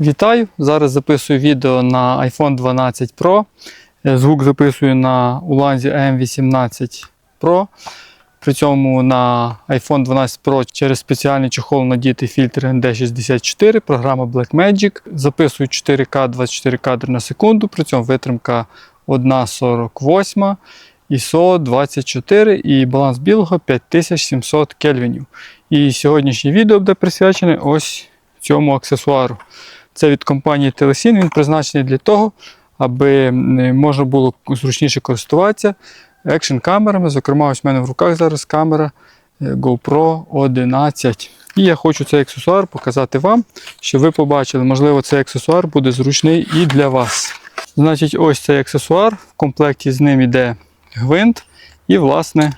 Вітаю! Зараз записую відео на iPhone 12 Pro. Е, Звук записую на Уланзі AM18 Pro. При цьому на iPhone 12 Pro через спеціальний чохол надіти фільтр ND64, програма Blackmagic. Записую 4К 24 кадри на секунду, при цьому витримка 1,48, ISO 24 і баланс білого 5700 кельвінів. І сьогоднішнє відео буде присвячене ось цьому аксесуару. Це від компанії Telesin. Він призначений для того, аби можна було зручніше користуватися екшн камерами. Зокрема, ось в мене в руках зараз камера е, GoPro 11. І я хочу цей аксесуар показати вам, щоб ви побачили, можливо, цей аксесуар буде зручний і для вас. Значить, ось цей аксесуар. В комплекті з ним йде гвинт. І, власне,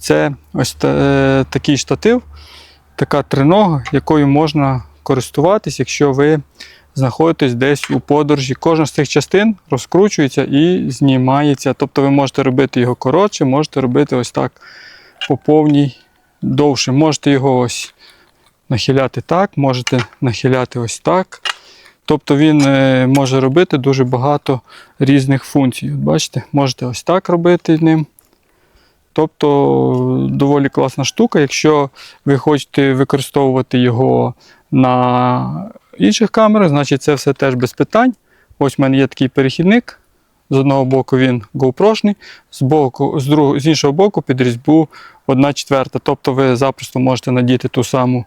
це ось е, такий штатив, така тринога, якою можна користуватись, якщо ви знаходитесь десь у подорожі. Кожна з цих частин розкручується і знімається. Тобто ви можете робити його коротше, можете робити ось так по повній довше. Можете його ось нахиляти так, можете нахиляти ось так. Тобто він е, може робити дуже багато різних функцій. Бачите, можете ось так робити ним. Тобто доволі класна штука. Якщо ви хочете використовувати його на інших камерах, значить це все теж без питань. Ось в мене є такий перехідник. З одного боку він GoPro-шний, з, боку, з, другого, з іншого боку під різьбу 1 четверта. Тобто ви запросто можете надіти ту саму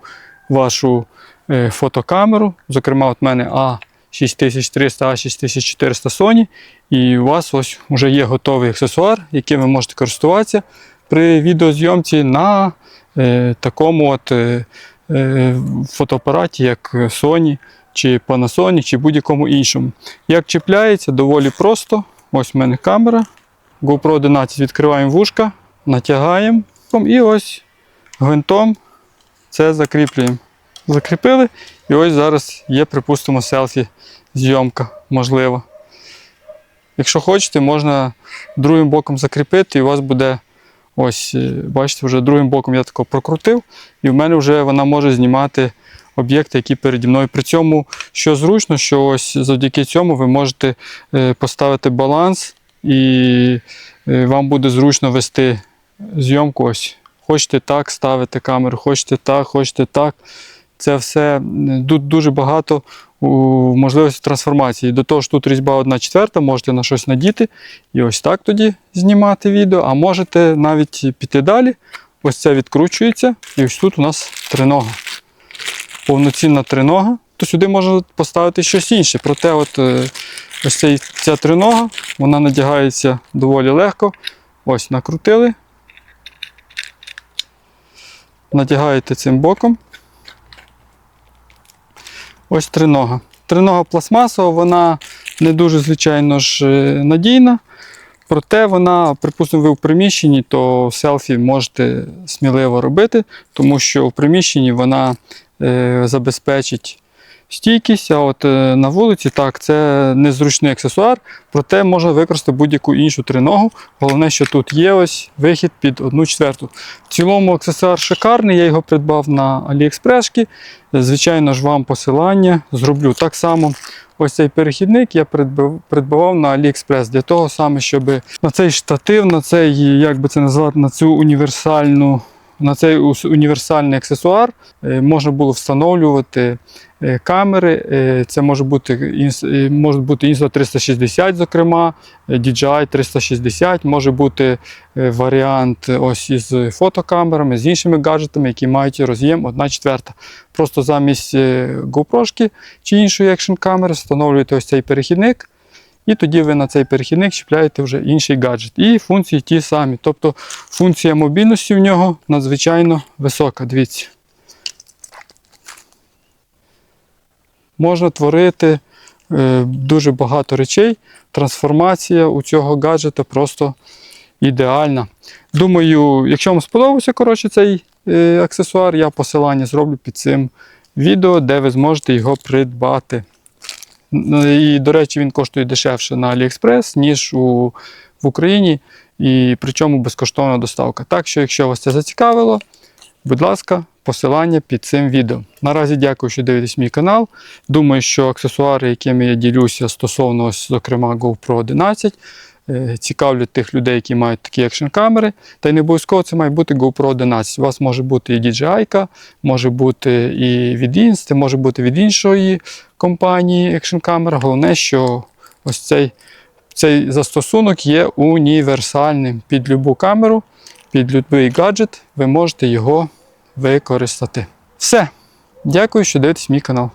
вашу е, фотокамеру. Зокрема, от в мене А6300, А6400 Sony. І у вас ось вже є готовий аксесуар, яким ви можете користуватися при відеозйомці на е, такому от, е, фотоапараті, як Sony, чи Panasonic, чи будь-якому іншому. Як чіпляється, доволі просто. Ось в мене камера. GoPro 11 відкриваємо вушка, натягаємо і ось гвинтом це закріплюємо. Закріпили, і ось зараз є, припустимо, селфі зйомка можлива. Якщо хочете, можна другим боком закріпити, і у вас буде ось, е, бачите, вже другим боком я тако прокрутив, і в мене вже вона може знімати об'єкти, які переді мною. При цьому, що зручно, що ось завдяки цьому ви можете е, поставити баланс, і е, вам буде зручно вести зйомку. Ось. Хочете так ставити камеру, хочете так, хочете так. Це все тут дуже багато можливості трансформації. До того ж, тут різьба 1 четверта, можете на щось надіти і ось так тоді знімати відео, а можете навіть піти далі. Ось це відкручується, і ось тут у нас тринога. Повноцінна тринога. То сюди можна поставити щось інше. Проте, от, е, ось цей, ця тринога, вона надягається доволі легко. Ось накрутили. Натягаєте цим боком. Ось тринога. Тринога пластмасова, вона не дуже, звичайно ж, е, надійна. Проте вона, припустимо, ви в приміщенні, то селфі можете сміливо робити, тому що в приміщенні вона е, забезпечить стійкість, а от е, на вулиці так, це незручний аксесуар, проте можна використати будь-яку іншу триногу. Головне, що тут є ось вихід під 1 четверту. В цілому аксесуар шикарний, я його придбав на Аліекспрешки. Звичайно ж, вам посилання зроблю так само. Ось цей перехідник я придбав, придбавав на AliExpress для того саме, щоб на цей штатив, на цей, як би це назвати, на цю універсальну, на цей універсальний аксесуар е, можна було встановлювати е, камери. Е, Це може бути може бути Insta 360, зокрема, DJI 360, може бути варіант ось із фотокамерами, з іншими гаджетами, які мають роз'єм 1 четверта. Просто замість GoPro чи іншої екшн камери встановлюєте ось цей перехідник. І тоді ви на цей перехідник чіпляєте вже інший гаджет. І функції ті самі. Тобто функція мобільності в нього надзвичайно висока. Дивіться. Можна творити е, дуже багато речей. Трансформація у цього гаджета просто ідеальна. Думаю, якщо вам сподобався коротше, цей е, аксесуар, я посилання зроблю під цим відео, де ви зможете його придбати. Ну, І, до речі, він коштує дешевше на AliExpress, ніж у, в Україні, і причому безкоштовна доставка. Так що, якщо вас це зацікавило, Будь ласка, посилання під цим відео. Наразі дякую, що дивитесь мій канал. Думаю, що аксесуари, якими я ділюся стосовно, ось, зокрема, GoPro 11, е, цікавлять тих людей, які мають такі екшн камери. Та й не обов'язково це має бути GoPro 11. У вас може бути і DJI, може бути і від Insta, може бути від іншої компанії Action Camera. Головне, що ось цей, цей застосунок є універсальним під любу камеру, під будь-який гаджет. Ви можете його використати. Все. Дякую, що дивитесь мій канал.